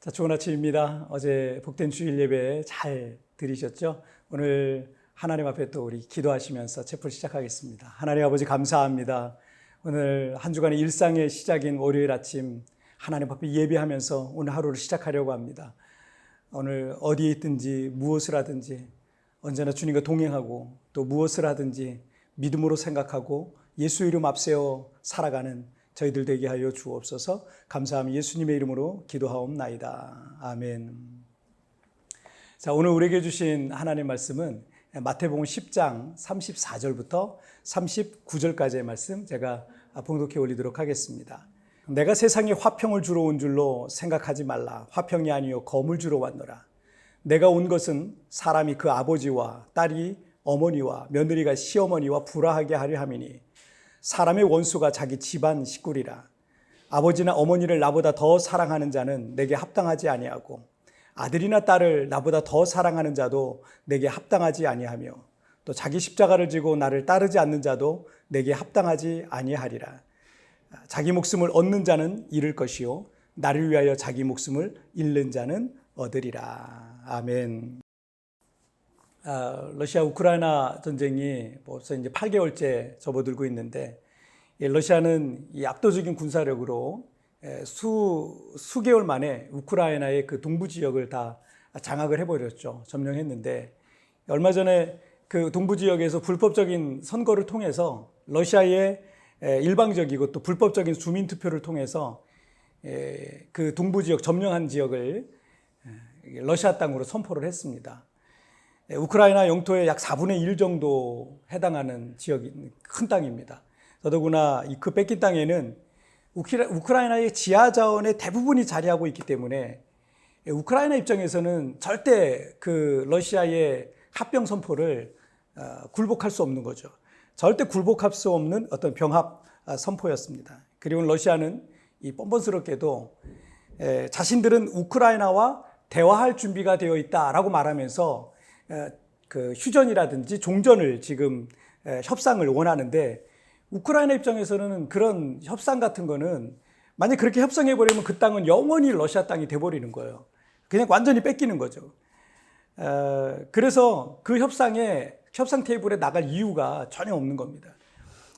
자, 좋은 아침입니다. 어제 복된 주일 예배 잘 들으셨죠? 오늘 하나님 앞에 또 우리 기도하시면서 채플 시작하겠습니다. 하나님 아버지 감사합니다. 오늘 한 주간의 일상의 시작인 월요일 아침 하나님 앞에 예배하면서 오늘 하루를 시작하려고 합니다. 오늘 어디에 있든지 무엇을 하든지 언제나 주님과 동행하고 또 무엇을 하든지 믿음으로 생각하고 예수 이름 앞세워 살아가는 저희들 되게 하여 주옵소서. 감사함 예수님의 이름으로 기도하옵나이다. 아멘. 자, 오늘 우리에게 주신 하나님의 말씀은 마태복음 10장 34절부터 39절까지의 말씀 제가 봉독해 올리도록 하겠습니다. 내가 세상에 화평을 주러 온 줄로 생각하지 말라. 화평이 아니요 검을 주러 왔노라. 내가 온 것은 사람이 그 아버지와 딸이 어머니와 며느리가 시어머니와 불화하게 하려 함이니 사람의 원수가 자기 집안 식구리라. 아버지나 어머니를 나보다 더 사랑하는 자는 내게 합당하지 아니하고 아들이나 딸을 나보다 더 사랑하는 자도 내게 합당하지 아니하며 또 자기 십자가를 지고 나를 따르지 않는 자도 내게 합당하지 아니하리라. 자기 목숨을 얻는 자는 잃을 것이요 나를 위하여 자기 목숨을 잃는 자는 얻으리라. 아멘. 아, 러시아 우크라이나 전쟁이 벌써 이제 8개월째 접어들고 있는데 이 러시아는 이 압도적인 군사력으로 에, 수 수개월 만에 우크라이나의 그 동부 지역을 다 장악을 해버렸죠. 점령했는데 얼마 전에 그 동부 지역에서 불법적인 선거를 통해서 러시아의 에, 일방적이고 또 불법적인 주민 투표를 통해서 에, 그 동부 지역 점령한 지역을 에, 러시아 땅으로 선포를 했습니다. 예, 우크라이나 영토의 약 4분의 1 정도 해당하는 지역이 큰 땅입니다. 더더구나 이그 뺏긴 땅에는 우크라이나의 지하 자원의 대부분이 자리하고 있기 때문에 예, 우크라이나 입장에서는 절대 그 러시아의 합병 선포를 어, 굴복할 수 없는 거죠. 절대 굴복할 수 없는 어떤 병합 아, 선포였습니다. 그리고 러시아는 이 뻔뻔스럽게도 예, 자신들은 우크라이나와 대화할 준비가 되어 있다라고 말하면서 그 휴전이라든지 종전을 지금 협상을 원하는데 우크라이나 입장에서는 그런 협상 같은 거는 만약 그렇게 협상해 버리면 그 땅은 영원히 러시아 땅이 돼 버리는 거예요. 그냥 완전히 뺏기는 거죠. 그래서 그 협상에 협상 테이블에 나갈 이유가 전혀 없는 겁니다.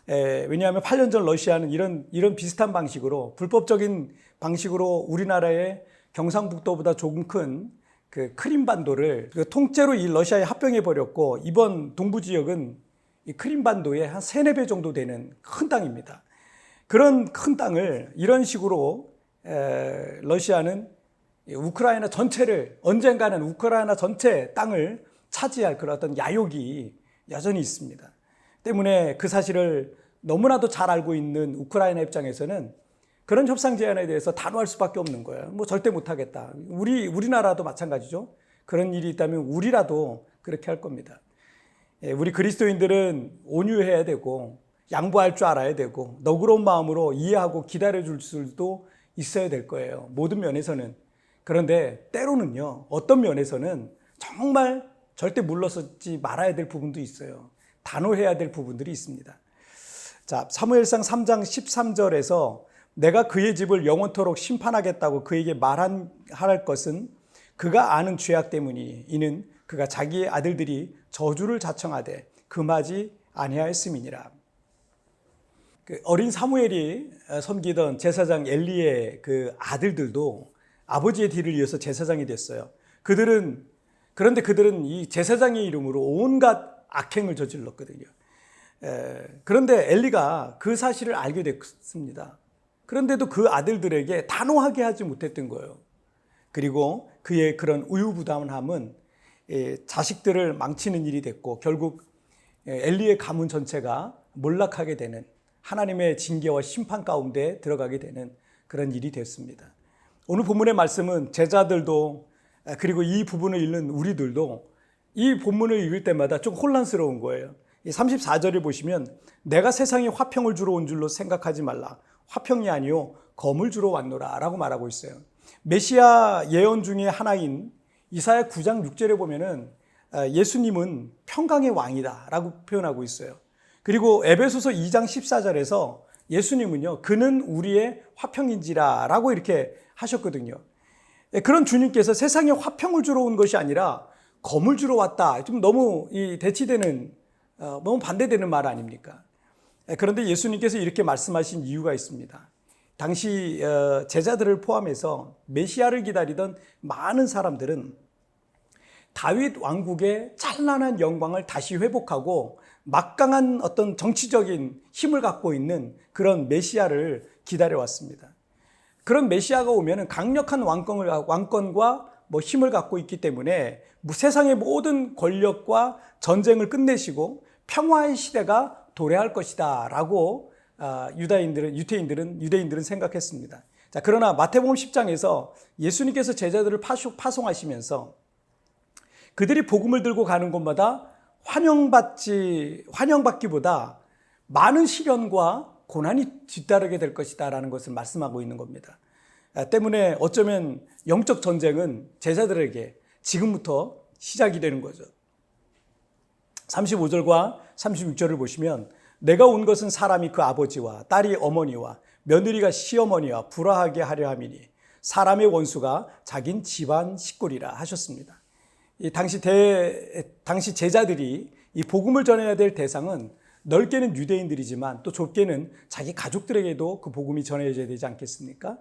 왜냐하면 8년 전 러시아는 이런 이런 비슷한 방식으로 불법적인 방식으로 우리나라의 경상북도보다 조금 큰 그 크림반도를 그 통째로 이 러시아에 합병해 버렸고 이번 동부 지역은 이 크림반도의 한 세네 배 정도 되는 큰 땅입니다. 그런 큰 땅을 이런 식으로 에, 러시아는 우크라이나 전체를 언젠가는 우크라이나 전체 땅을 차지할 그런 어떤 야욕이 여전히 있습니다. 때문에 그 사실을 너무나도 잘 알고 있는 우크라이나 입장에서는 그런 협상 제안에 대해서 단호할 수밖에 없는 거예요. 뭐 절대 못하겠다. 우리 우리나라도 마찬가지죠. 그런 일이 있다면 우리라도 그렇게 할 겁니다. 예, 우리 그리스도인들은 온유해야 되고 양보할 줄 알아야 되고 너그러운 마음으로 이해하고 기다려줄 수도 있어야 될 거예요. 모든 면에서는. 그런데 때로는요, 어떤 면에서는 정말 절대 물러서지 말아야 될 부분도 있어요. 단호해야 될 부분들이 있습니다. 자, 사무엘상 3장 13절에서 내가 그의 집을 영원토록 심판하겠다고 그에게 말한 할 것은 그가 아는 죄악 때문이 이는 그가 자기의 아들들이 저주를 자청하되 금하지 아니하였음이니라. 그 어린 사무엘이 섬기던 제사장 엘리의 그 아들들도 아버지의 뒤를 이어서 제사장이 됐어요. 그들은 그런데 그들은 이 제사장의 이름으로 온갖 악행을 저질렀거든요. 그런데 엘리가 그 사실을 알게 됐습니다. 그런데도 그 아들들에게 단호하게 하지 못했던 거예요. 그리고 그의 그런 우유부담함은 예, 자식들을 망치는 일이 됐고 결국 예, 엘리의 가문 전체가 몰락하게 되는 하나님의 징계와 심판 가운데 들어가게 되는 그런 일이 됐습니다. 오늘 본문의 말씀은 제자들도 아, 그리고 이 부분을 읽는 우리들도 이 본문을 읽을 때마다 좀 혼란스러운 거예요. 34절을 보시면 내가 세상에 화평을 주러 온 줄로 생각하지 말라. 화평이 아니요 검을 주러 왔노라라고 말하고 있어요. 메시아 예언 중에 하나인 이사야 9장 6절에 보면은 아, 예수님은 평강의 왕이다라고 표현하고 있어요. 그리고 에베소서 2장 14절에서 예수님은요 그는 우리의 화평인지라라고 이렇게 하셨거든요. 예, 그런 주님께서 세상에 화평을 주러 온 것이 아니라 검을 주러 왔다. 좀 너무 이 대치되는 어, 너무 반대되는 말 아닙니까? 예, 그런데 예수님께서 이렇게 말씀하신 이유가 있습니다. 당시 어, 제자들을 포함해서 메시아를 기다리던 많은 사람들은 다윗 왕국의 찬란한 영광을 다시 회복하고 막강한 어떤 정치적인 힘을 갖고 있는 그런 메시아를 기다려왔습니다. 그런 메시아가 오면은 강력한 왕권을 왕권과 뭐 힘을 갖고 있기 때문에 세상의 모든 권력과 전쟁을 끝내시고 평화의 시대가 도래할 것이다 라고 아, 유다인들은 유태인들은 유대인들은 생각했습니다. 자 그러나 마태복음 10장에서 예수님께서 제자들을 파송하시면서 그들이 복음을 들고 가는 곳마다 환영받지 환영받기보다 많은 시련과 고난이 뒤따르게 될 것이다 라는 것을 말씀하고 있는 겁니다. 아, 때문에 어쩌면 영적 전쟁은 제자들에게 지금부터 시작이 되는 거죠. 35절과 36절을 보시면 내가 온 것은 사람이 그 아버지와 딸이 어머니와 며느리가 시어머니와 불화하게 하려 함이니 사람의 원수가 자긴 집안 식구리라 하셨습니다. 이 당시 대 당시 제자들이 이 복음을 전해야 될 대상은 넓게는 유대인들이지만 또 좁게는 자기 가족들에게도 그 복음이 전해져야 되지 않겠습니까?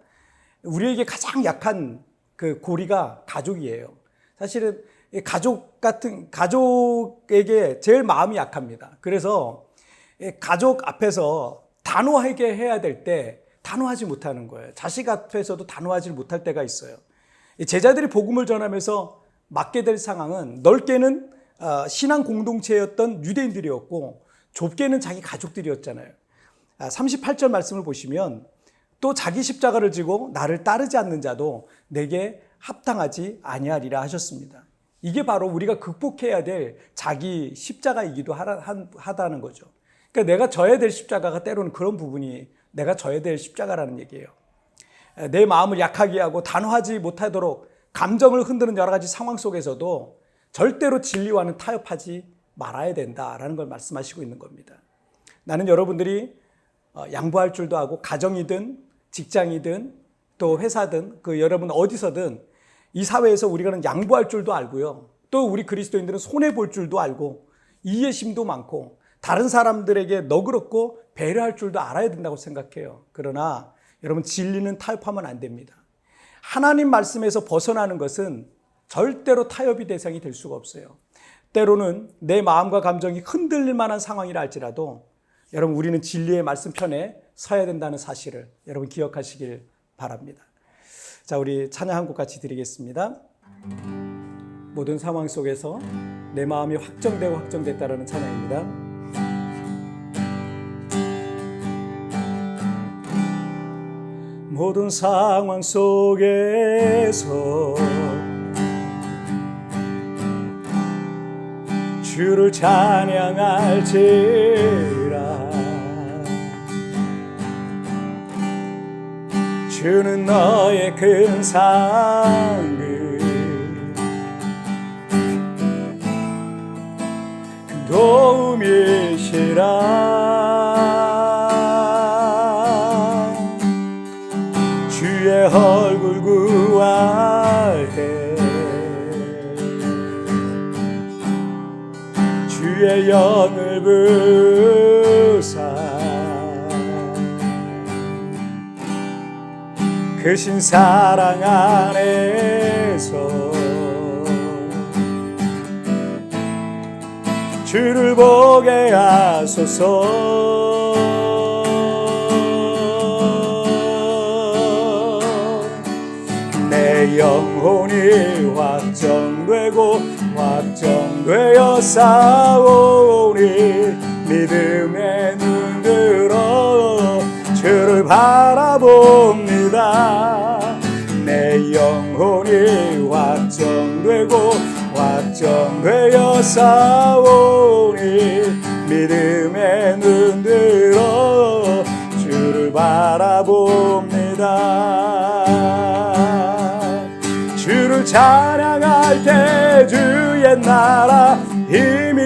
우리에게 가장 약한 그 고리가 가족이에요. 사실은 가족 같은 가족에게 제일 마음이 약합니다. 그래서 가족 앞에서 단호하게 해야 될 때 단호하지 못하는 거예요. 자식 앞에서도 단호하지 못할 때가 있어요. 제자들이 복음을 전하면서 맞게 될 상황은 넓게는 어, 신앙 공동체였던 유대인들이었고 좁게는 자기 가족들이었잖아요. 38절 아, 말씀을 보시면 또 자기 십자가를 지고 나를 따르지 않는 자도 내게 합당하지 아니하리라 하셨습니다. 이게 바로 우리가 극복해야 될 자기 십자가이기도 하다는 거죠. 그러니까 내가 져야 될 십자가가 때로는 그런 부분이 내가 져야 될 십자가라는 얘기예요. 내 마음을 약하게 하고 단호하지 못하도록 감정을 흔드는 여러 가지 상황 속에서도 절대로 진리와는 타협하지 말아야 된다라는 걸 말씀하시고 있는 겁니다. 나는 여러분들이 어, 양보할 줄도 하고 가정이든 직장이든 또 회사든 그 여러분 어디서든 이 사회에서 우리가 양보할 줄도 알고요. 또 우리 그리스도인들은 손해 볼 줄도 알고 이해심도 많고 다른 사람들에게 너그럽고 배려할 줄도 알아야 된다고 생각해요. 그러나 여러분 진리는 타협하면 안 됩니다. 하나님 말씀에서 벗어나는 것은 절대로 타협이 대상이 될 수가 없어요. 때로는 내 마음과 감정이 흔들릴 만한 상황이라 할지라도 여러분 우리는 진리의 말씀 편에 서야 된다는 사실을 여러분 기억하시길 바랍니다. 자, 우리 찬양 한 곡 같이 드리겠습니다. 모든 상황 속에서 내 마음이 확정되고 확정됐다라는 찬양입니다. 모든 상황 속에서 주를 찬양할지 주는 너의 큰큰 도움이시라. 주의 얼굴 구할 때 주의 영을 부사 크신 사랑 안에서 주를 보게 하소서. 내 영혼이 확정되고 확정되어 싸우니 믿음의 눈 들어 주를 바라봅니다 내 영혼이 확정되고 확정되어 싸우니 믿음의 눈 들어 주를 바라봅니다. 주를 찬양할 때 주의 나라 힘이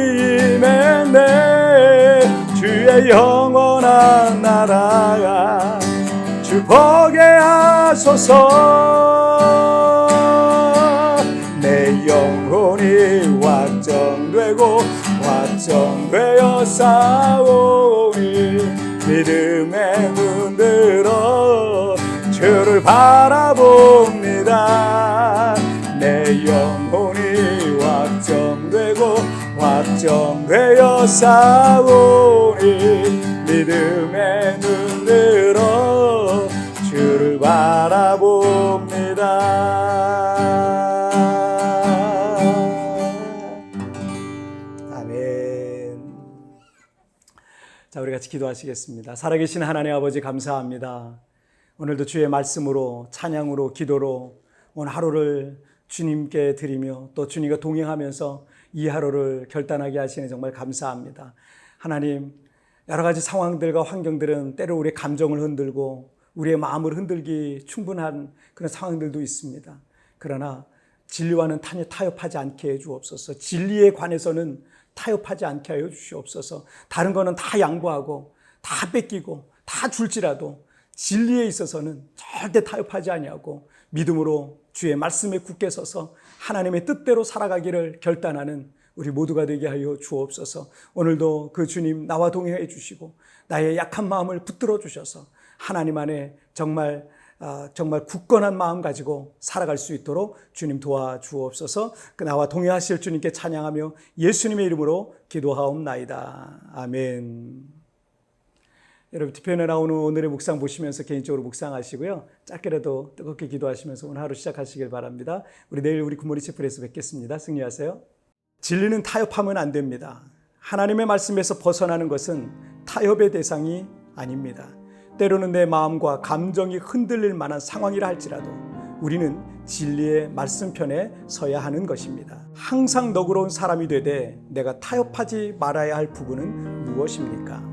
임했네. 주의 영원한 나라가 주 보게 하소서. 내 영혼이 확정되고 확정되어 싸우니 믿음의 눈 들어 주를 바라봅니다. 내 영혼이 확정되고 확정되어 싸우니 믿음의 눈 기도하시겠습니다. 살아계신 하나님 아버지 감사합니다. 오늘도 주의 말씀으로 찬양으로 기도로 오늘 하루를 주님께 드리며 또 주님과 동행하면서 이 하루를 결단하게 하시니 정말 감사합니다. 하나님, 여러 가지 상황들과 환경들은 때로 우리의 감정을 흔들고 우리의 마음을 흔들기 충분한 그런 상황들도 있습니다. 그러나 진리와는 타협- 타협하지 않게 해 주옵소서. 진리에 관해서는 타협하지 않게 하여 주시옵소서. 다른 거는 다 양보하고 다 뺏기고 다 줄지라도 진리에 있어서는 절대 타협하지 아니하고 믿음으로 주의 말씀에 굳게 서서 하나님의 뜻대로 살아가기를 결단하는 우리 모두가 되게 하여 주옵소서. 오늘도 그 주님 나와 동행해 주시고 나의 약한 마음을 붙들어 주셔서 하나님 안에 정말 아, 정말 굳건한 마음 가지고 살아갈 수 있도록 주님 도와 주옵소서. 그 나와 동행하실 주님께 찬양하며 예수님의 이름으로 기도하옵나이다. 아멘. 여러분 뒤편에 나오는 오늘의 묵상 보시면서 개인적으로 묵상하시고요. 짧게라도 뜨겁게 기도하시면서 오늘 하루 시작하시길 바랍니다. 우리 내일 우리 굿모리 채플에서 뵙겠습니다. 승리하세요. 진리는 타협하면 안 됩니다. 하나님의 말씀에서 벗어나는 것은 타협의 대상이 아닙니다. 때로는 내 마음과 감정이 흔들릴 만한 상황이라 할지라도 우리는 진리의 말씀편에 서야 하는 것입니다. 항상 너그러운 사람이 되되 내가 타협하지 말아야 할 부분은 무엇입니까?